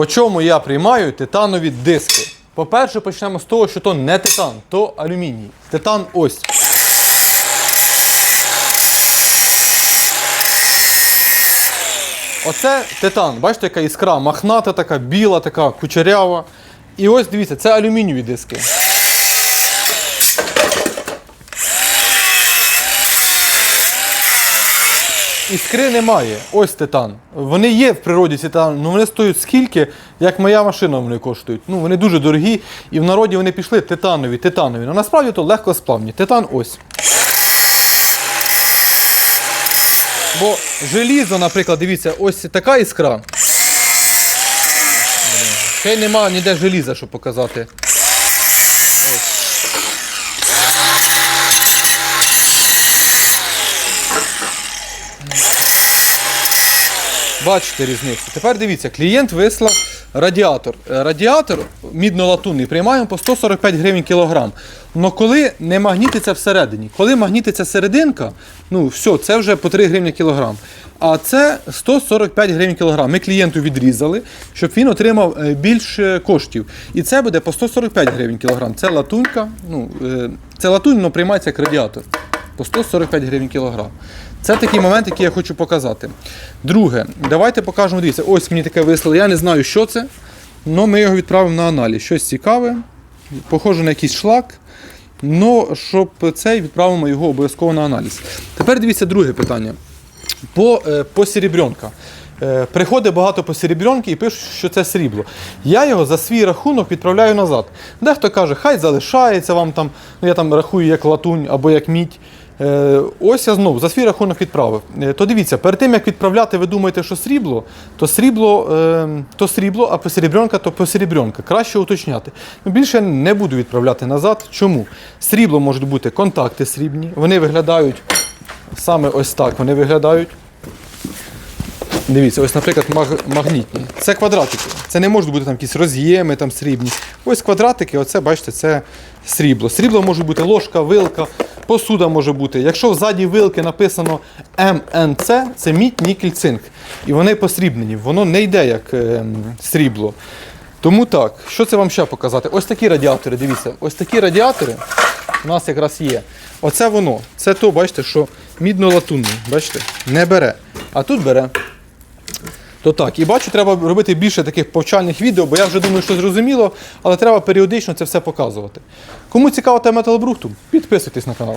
По чому я приймаю титанові диски? По-перше, почнемо з того, що то не титан, то алюміній. Титан ось. Оце титан. Бачите, яка іскра махната, така біла, така кучерява. І ось дивіться, це алюмінієві диски. Іскри немає. Ось титан. Вони є в природі титан, але вони стоять скільки, як моя машина вони коштують. Ну, вони дуже дорогі, і в народі вони пішли титанові, титанові. Ну насправді то легко сплавні. Титан ось. Бо желізо, наприклад, дивіться, ось така іскра. Ще нема ніде желіза, щоб показати. Бачите різницю. Тепер дивіться, клієнт вислав радіатор. Е, Радіатор мідно-латунний приймаємо по 145 гривень кілограм. Но коли не магнітиться всередині, коли магнітиться серединка, ну все, це вже по 3 гривні кілограм. А це 145 гривень кілограм. Ми клієнту відрізали, щоб він отримав е, більше коштів. І це буде по 145 гривень кілограм. Це латунька. Ну, е, це латунь, але приймається як радіатор по 145 гривень кілограм. Це такий момент, який я хочу показати. Друге, давайте покажемо. Дивіться, ось мені таке вислали. Я не знаю, що це, але ми його відправимо на аналіз. Щось цікаве, похоже на якийсь шлак. Ну, щоб цей відправимо його обов'язково на аналіз. Тепер дивіться друге питання. По, е, по серебрянка. Е, приходить багато по серебрянки і пишуть, що це срібло. Я його за свій рахунок відправляю назад. Дехто каже, хай залишається вам там, ну я там рахую як латунь або як мідь. Е, ось я знову за свій рахунок відправив. Е, то дивіться, перед тим як відправляти, ви думаєте, що срібло, то срібло, е, то срібло, а посеребрянка, то посеребрянка. Краще уточняти. Ну, Більше не буду відправляти назад. Чому? Срібло можуть бути контакти срібні, вони виглядають саме ось так. Вони виглядають. Дивіться, ось, наприклад, магнітні. Це квадратики. Це не можуть бути там якісь роз'єми там срібні. Ось квадратики, оце, бачите, це срібло. Срібло може бути ложка, вилка, посуда може бути. Якщо взаді вилки написано МНЦ, це мідь, нікель, цинк. І вони посрібнені, воно не йде як ем, срібло. Тому так, що це вам ще показати? Ось такі радіатори, дивіться, ось такі радіатори у нас якраз є. Оце воно. Це то, бачите, що мідно-латунний, бачите, не бере. А тут бере. То так, і бачу, треба робити більше таких повчальних відео, бо я вже думаю, що зрозуміло, але треба періодично це все показувати. Кому цікава тема металобрухту, підписуйтесь на канал.